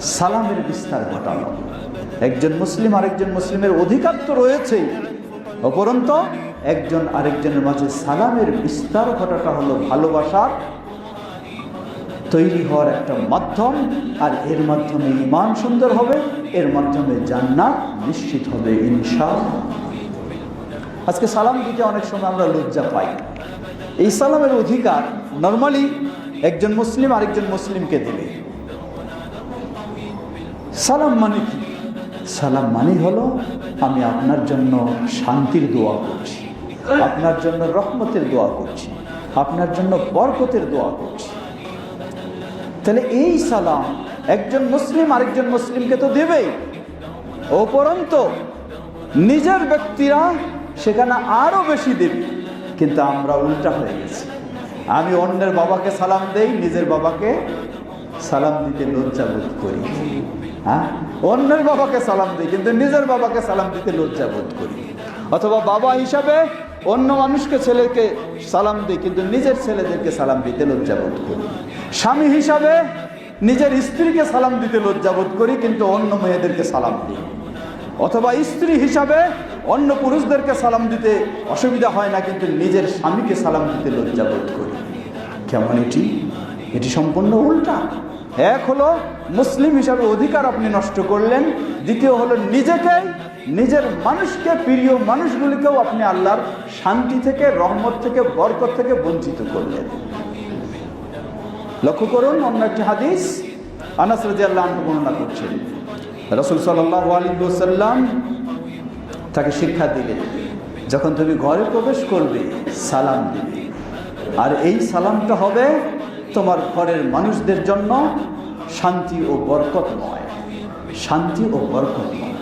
সালামের বিস্তার ঘটানো। একজন মুসলিম আরেকজন মুসলিমের অধিকার তো রয়েছেই। অপরন্ত একজন আরেকজনের মাঝে সালামের বিস্তার ঘটাটা হলো ভালোবাসার তৈরি হওয়ার একটা মাধ্যম, আর এর মাধ্যমে ইমান সুন্দর হবে, এর মাধ্যমে জান্নাত নিশ্চিত হবে ইনশাআল্লাহ। আজকে সালাম দিতে অনেক সময় আমরা লজ্জা পাই। এই সালামের অধিকার নর্মালি একজন মুসলিম আরেকজন মুসলিমকে দেবে। সালাম মানে কি? সালাম মানে হলো আমি আপনার জন্য শান্তির দোয়া করছি, আপনার জন্য রহমতের দোয়া করছি, আপনার জন্য বরকতের দোয়া করছি। তাহলে এই সালাম একজন মুসলিম আরেকজন মুসলিমকে তো দেবেই। উপরন্ত নিজের ব্যক্তিরা সেখানে আরও বেশি দেবে। কিন্তু আমরা উল্টা হয়ে গেছি। আমি অন্যের বাবাকে সালাম দেই, নিজের বাবাকে সালাম দিতে লজ্জা বোধ করি? হ্যাঁ? অন্যের বাবাকে সালাম দিই, কিন্তু নিজের বাবাকে সালাম দিতে লজ্জা বোধ করি। অথবা বাবা হিসাবে অন্য মানুষকে, ছেলেকে সালাম দিই, কিন্তু নিজের ছেলেদেরকে সালাম দিতে লজ্জা বোধ করি। স্বামী হিসাবে নিজের স্ত্রীকে সালাম দিতে লজ্জা বোধ করি, কিন্তু অন্য মেয়েদেরকে সালাম দিই। অথবা স্ত্রী হিসাবে অন্য পুরুষদেরকে সালাম দিতে অসুবিধা হয় না, কিন্তু নিজের স্বামীকে সালাম দিতে লজ্জা বোধ করি। কেমন এটি? এটি সম্পূর্ণ উল্টা। এক হলো মুসলিম হিসাবে অধিকার আপনি নষ্ট করলেন, দ্বিতীয় হলো নিজেকে, নিজের মানুষকে, প্রিয় মানুষগুলিকেও আপনি আল্লাহর শান্তি থেকে, রহমত থেকে, বরকত থেকে বঞ্চিত করলেন। লক্ষ্য করুন, অন্য একটি হাদিস, আনাস রাজি আল্লাহ বর্ণনা করছেন। রসুল সাল্লাহ তাকে শিক্ষা দিলে যখন তুমি ঘরে প্রবেশ করবে, সালাম দিবে। আর এই সালামটা হবে তোমার ঘরের মানুষদের জন্য শান্তি ও বরকতময়। শান্তি ও বরকতময়।